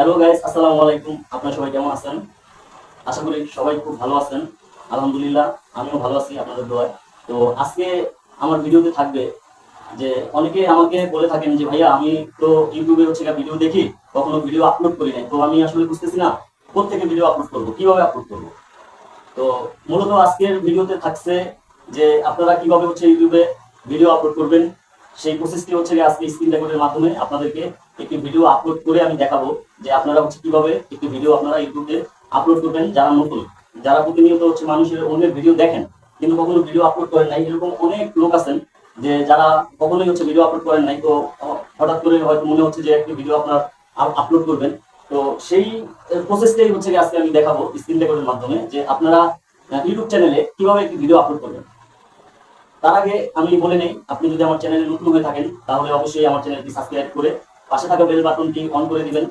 Hello guys আসসালামু আলাইকুম। আপনারা সবাই কেমন আছেন? আশা করি সবাই খুব ভালো আছেন। আলহামদুলিল্লাহ, আমিও ভালো আছি আপনাদের দোয়ায়। তো আজকে আমার ভিডিওতে থাকবে যে অনেকে আমাকে বলে থাকেন যে, ভাইয়া, আমি তো ইউটিউবে হচ্ছে ভিডিও দেখি, কখনো ভিডিও আপলোড করি নাই। তো আমি আসলে বুঝতেছি না কোথেকে ভিডিও আপলোড করব, কীভাবে আপলোড করব? তো মূলত আজকের ভিডিওতে থাকছে যে, আপনারা কীভাবে হচ্ছে ইউটিউবে ভিডিও আপলোড করবেন সেই প্রসেসটি হচ্ছে আজকে স্ক্রিন রেকর্ডের মাধ্যমে আপনাদেরকে একটি ভিডিও আপলোড করে আমি দেখাবো যে আপনারা হচ্ছে কীভাবে একটি ভিডিও আপনারা ইউটিউবে আপলোড করবেন যারা নতুন। যারা প্রতিনিয়ত হচ্ছে মানুষের অন্যের ভিডিও দেখেন, কিন্তু কখনো ভিডিও আপলোড করেন নাই। এরকম অনেক লোক আছেন যে যারা কখনোই হচ্ছে ভিডিও আপলোড করেন নাই। তো হঠাৎ করে হয়তো মনে হচ্ছে যে একটি ভিডিও আপনার আপলোড করবেন। তো সেই প্রসেসটাই হচ্ছে আজকে আমি দেখাবো স্ক্রিন রেকর্ডের মাধ্যমে যে আপনারা ইউটিউব চ্যানেলে কীভাবে একটি ভিডিও আপলোড করবেন। তার আগে আমি বলে নেই, আপনি যদি আমার চ্যানেলে নতুন হয়ে থাকেন, তাহলে অবশ্যই আমার চ্যানেলটি সাবস্ক্রাইব করে পাশে থাকা বেল বাটনটি অন করে দিবেন,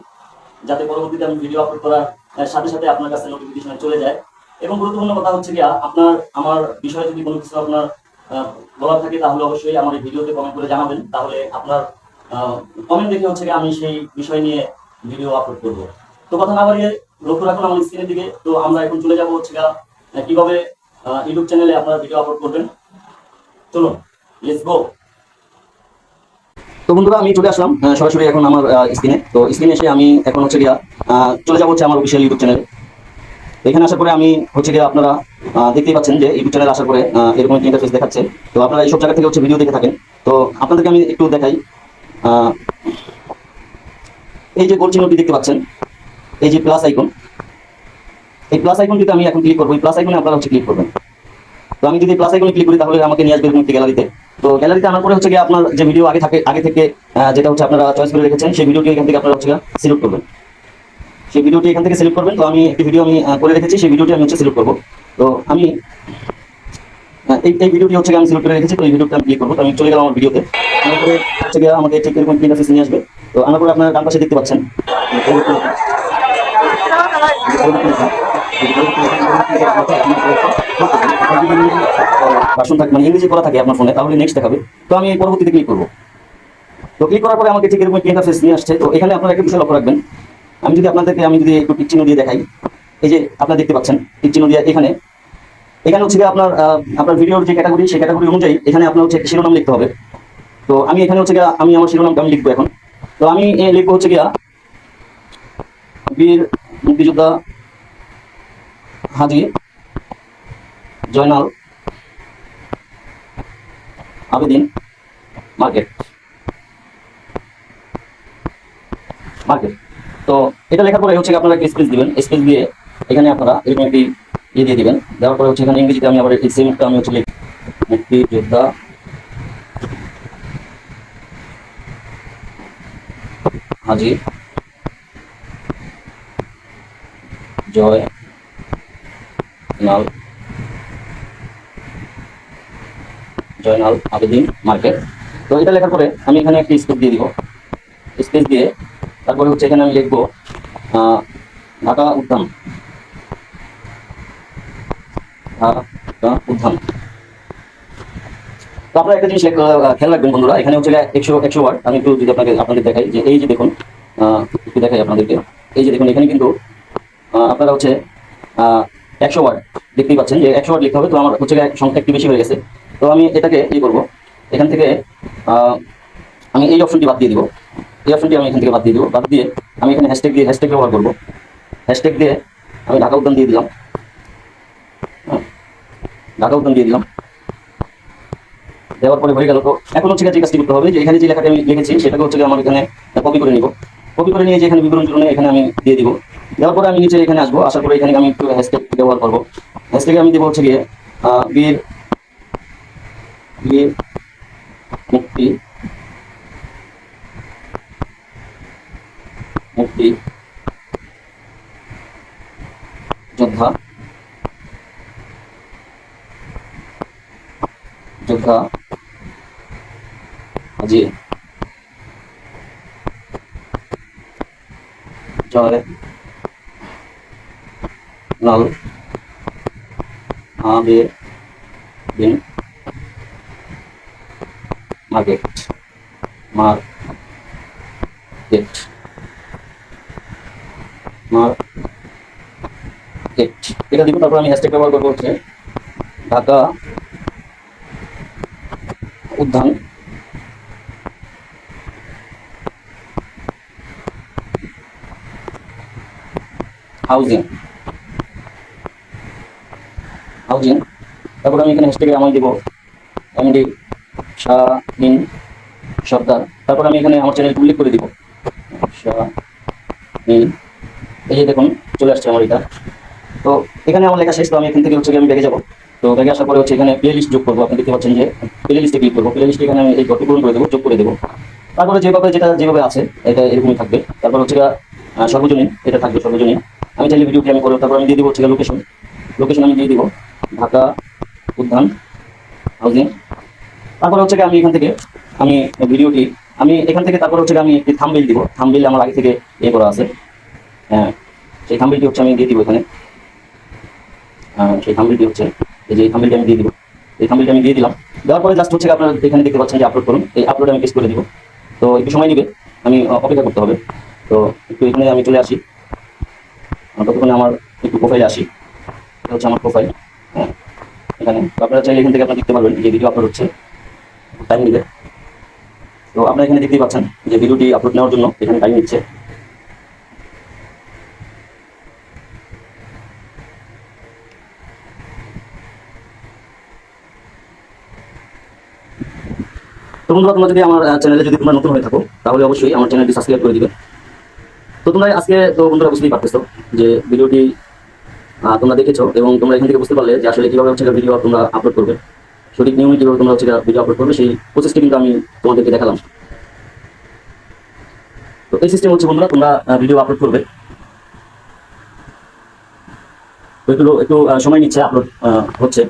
যাতে পরবর্তীতে আমি ভিডিও আপলোড করার সাথে সাথে আপনার কাছে নোটিফিকেশন চলে যায়। এবং গুরুত্বপূর্ণ কথা হচ্ছে কি আপনার, আমার বিষয়ে যদি কোনো কিছু আপনার বলার থাকে, তাহলে অবশ্যই আমার এই ভিডিওতে কমেন্ট করে জানাবেন। তাহলে আপনার কমেন্ট দেখে হচ্ছে কি আমি সেই বিষয় নিয়ে ভিডিও আপলোড করব। তো কথা না বাড়িয়ে লক্ষ্য রাখুন আমার স্ক্রিনের দিকে। তো আমরা এখন চলে যাব হচ্ছে কীভাবে ইউটিউব চ্যানেলে আপনারা ভিডিও আপলোড করবেন। চলুন লেটস গো তো বন্ধুরা, আমি চলে আসলাম সরাসরি এখন আমার স্ক্রিনে তো স্ক্রিনে এসে আমি এখন হচ্ছে গিয়া চলে যাব হচ্ছে আমার অফিসিয়াল ইউটিউব চ্যানেলে এখানে আসার পরে আমি হচ্ছে গিয়ে আপনারা দেখতেই পাচ্ছেন যে ইউটিউব চ্যানেল আসার পরে এরকম একটা ইন্টারফেস দেখাচ্ছে। তো আপনারা এইসব জায়গা থেকে হচ্ছে ভিডিও দেখে থাকেন। তো আপনাদেরকে আমি একটু দেখাই এই যে গোল চিহ্নটি দেখতে পাচ্ছেন, এই যে প্লাস আইকন এই প্লাস আইকনটিতে আমি এখন ক্লিক করব। এই প্লাস আইকনে আপনারা হচ্ছে ক্লিক করবেন। তো আমি যদি প্লাস আইকনে ক্লিক করি, তাহলে আমাকে নিয়ে আসবে এরকম একটি গ্যালারিতে তো। গ্যালারিতে আনার পরে হচ্ছে গিয়ে আপনার যে ভিডিও আগে থাকে, আগে থেকে যেটা হচ্ছে আপনারা চয়েস করে রেখেছেন, সেই ভিডিওটি এখান থেকে আপনারা হচ্ছে সিলেক্ট করবেন। সেই ভিডিওটি এখান থেকে সিলেক্ট করবেন। তো আমি একটি ভিডিও আমি করে রেখেছি, সেই ভিডিওটি আমি হচ্ছে সিলেক্ট করব। তো আমি এই এই ভিডিওটি হচ্ছে আমি সিলেক্ট করে রেখেছি, তো এই ভিডিওটা আমি ক্লিক করব। তো আমি চলে গেলাম আমার ভিডিওতে তারপরে হচ্ছে গিয়ে আমাকে ঠিক এরকম নিয়ে আসবে। তো আনার পরে আপনারা ডান পাশে দেখতে পাচ্ছেন। মানে করা থাকে আপনার ফোনে, তাহলে নেক্সট দেখাবে। তো আমি পরবর্তীতে করব। তো করার পরে আমাকে নিয়ে আসছে, তো এখানে আপনারা রাখবেন। আমি যদি আপনাদেরকে, আমি যদি একটু টিক চিহ্ন দিয়ে দেখাই, এই যে আপনারা দেখতে পাচ্ছেন, টিক চিহ্ন দিয়ে এখানে। এখানে হচ্ছে আপনার আপনার ভিডিওর যে ক্যাটাগরি সেই ক্যাটাগরি অনুযায়ী এখানে আপনার হচ্ছে শিরোনাম লিখতে হবে। তো আমি এখানে হচ্ছে আমি আমার শিরোনামটা আমি লিখব এখন। তো আমি লিখব হচ্ছে গিয়া, বীর, মুক্তিযোদ্ধা হাজি জয়নাল আবেদিন মার্কেট। মার্কেট। তো এটা লেখার পরে হচ্ছে আপনারা একটা স্পেস দিবেন। স্পেস দিয়ে এখানে আপনারা এরকম একটি ইয়ে দিয়ে দিবেন। দেওয়ার পরে হচ্ছে এখানে ইংরেজিতে আমি আবার এই আমি হচ্ছে লিখ। মুক্তিযোদ্ধা হাজি জয় নাল। জয়নাল আবেদিন মার্কেট। তো এটা লেখার পরে আমি এখানে একটা স্পেস দিয়ে দিব। স্পেস দিয়ে তারপরে হচ্ছে এখানে আমি লিখব ঢাকা উদ্যান। ঢাকা উদ্যান। তো আপনারা একটা জিনিস খেয়াল রাখবেন বন্ধুরা, এখানে হচ্ছে একশো একশো ওয়ার্ড। আমি একটু যদি আপনাকে, আপনাদের দেখাই যে এই যে দেখুন একটু দেখাই আপনাদেরকে। এই যে দেখুন, এখানে কিন্তু আপনারা হচ্ছে একশো ওয়ার্ড দেখতেই পাচ্ছেন যে একশো ওয়ার্ড লিখতে হবে তো আমার হচ্ছে সংখ্যা একটু বেশি হয়ে গেছে। তো আমি এটাকে ই করব? এখান থেকে আমি এই অপশনটি বাদ দিয়ে দিব। এই অপশনটি আমি এখান থেকে বাদ দিয়ে দিব। বাদ দিয়ে আমি এখানে হ্যাশট্যাগ দিয়ে হ্যাশট্যাগ ব্যবহার করব। হ্যাশট্যাগ দিয়ে আমি ঢাকা উদ্যান দিয়ে দিলাম। হ্যাঁ, ঢাকা উদ্যান দিয়ে দিলাম। দেওয়ার পরে হয়ে গেল। তো এখন হচ্ছে যে কাজটি করতে হবে যে এখানে যে লেখাটা আমি লিখেছি সেটাকে হচ্ছে আমার এখানে কপি করে নিব। কপি করে নিয়ে যে এখানে বিবরণ এখানে আমি দিয়ে দিব। দেওয়ার পরে আমি নিচে এখানে আসব, আসার পরে এখানে আমি একটু হ্যাশট্যাগ ব্যবহার করব। হ্যাশট্যাগে আমি দেবো হচ্ছে গিয়ে বীর বীর মুক্তি মুক্তি, যোদ্ধা যোদ্ধা হাজি জয় লাল আবে মার্কেট মার্কেট মার্কেট এটা দিব তারপর আমি হ্যাশট্যাগ ব্যবহার করব হচ্ছে ঢাকা উদ্যান। Housing housing. তারপর আমি এখানে হ্যাশট্যাগে আমি দিব। এমডি শাহিন সর্দার। তারপর আমি এখানে আমার চ্যানেল উল্লেখ করে দিব। শাহিন। এই যে দেখুন, চলে আসছে আমার এটা। তো এখানে আমার লেখা শেষ, তো আমি এখান থেকে হচ্ছে আমি ব্যাগে যাব। তো ব্যাগে আসার পরে হচ্ছে এখানে প্লে লিস্ট যোগ করব। আপনি দেখতে পাচ্ছেন যে প্লে লিস্টে ক্লিক করব। প্লে লিস্টে এখানে আমি এই ঘরটি পূরণ করে দেবো, যোগ করে দেবো। তারপরে যেভাবে যেটা যেভাবে আছে, এটা এরকমই থাকবে। তারপর হচ্ছে সর্বজনীন, এটা থাকবে সর্বজনীন। আমি চাইলে ভিডিওটি আমি করব তারপর আমি দিয়ে দিব হচ্ছে লোকেশন লোকেশন আমি দিয়ে দিব। ঢাকা উদ্যান হাউজিং তারপরে হচ্ছে আমি এখান থেকে আমি ভিডিওটি আমি এখান থেকে তারপরে হচ্ছে আমি একটি থাম্বেল দিব। থাম্বেল আমার আগে থেকে ইয়ে করা আছে। হ্যাঁ সেই থাম্বেলটি হচ্ছে আমি দিয়ে দিব এখানে। আহ, সেই থাম্বেলটি হচ্ছে এই যে এই থাম্বেলটি আমি দিয়ে দিব। এই থাম্বেলটি আমি দিয়ে দিলাম। দেওয়ার পরে জাস্ট হচ্ছে আপনারা এখানে দেখতে পাচ্ছেন যে আপলোড করুন। এই আপলোড আমি পেস্ট করে দিব। তো একটু সময় নেবে আমি অপেক্ষা করতে হবে। তো একটু এখানে আমি চলে আসি। ততক্ষণে আমার একটু প্রোফাইলে আসি। এটা হচ্ছে আমার প্রোফাইল হ্যাঁ এখানে। আপনারা চাইলে এখান থেকে আপনারা দেখতে পারবেন যে ভিডিও আপলোড হচ্ছে। টাইম তো আপনারা এখানে দেখতেই পাচ্ছেন যে ভিডিওটি আপলোড নেওয়ার জন্য এখানে টাইম নিচ্ছে। তো বন্ধুরা, তোমরা যদি আমার চ্যানেলে যদি তোমরা নতুন হয়ে থাকো, তাহলে অবশ্যই আমার চ্যানেলটি সাবস্ক্রাইব করে দিবে। তো তোমরা আজকে, তো বন্ধুরা বুঝতেই পারতেছো যে ভিডিওটি তোমরা দেখেছ এবং তোমরা এখান থেকে বুঝতে পারলে যে আসলে কীভাবে হচ্ছে ভিডিও তোমরা আপলোড করবে। সঠিক নিয়মে কীভাবে তোমরা হচ্ছে ভিডিও আপলোড করবে, সেই প্রসেসটি কিন্তু আমি তোমাদেরকে দেখালাম। তো এই সিস্টেম হচ্ছে বন্ধুরা, তোমরা ভিডিও আপলোড করবে। একটু একটু সময় নিচ্ছে আপলোড হচ্ছে।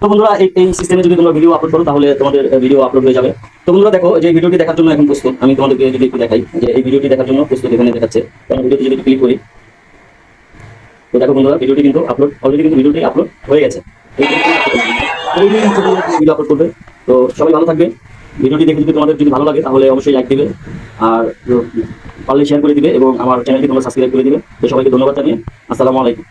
তো বন্ধুরা, এই সিস্টেমে যদি তোমরা ভিডিও আপলোড করো, তাহলে তোমাদের ভিডিও আপলোড হয়ে যাবে। তো বন্ধুরা, দেখো, যে ভিডিওটি দেখার জন্য এখন প্রস্তুত। আমি তোমাদেরকে যদি একটু দেখাই, যে এই ভিডিওটি দেখার জন্য প্রস্তুত এখানে দেখাচ্ছে। ভিডিওটি যদি ক্লিক করি, তো দেখো বন্ধুরা ভিডিওটি কিন্তু আপলোড অলরেডি কিন্তু ভিডিওটি আপলোড হয়ে গেছে। ভিডিও আপলোড করবে। তো সবাই ভালো থাকবে। ভিডিওটি দেখে যদি তোমাদের যদি ভালো লাগে, তাহলে অবশ্যই লাইক দিবে। আর পারলে শেয়ার করে দিবে এবং আমার চ্যানেলটি তোমরা সাবস্ক্রাইব করে দিবে। তো সবাইকে ধন্যবাদ জানিয়ে। আসসালামু আলাইকুম।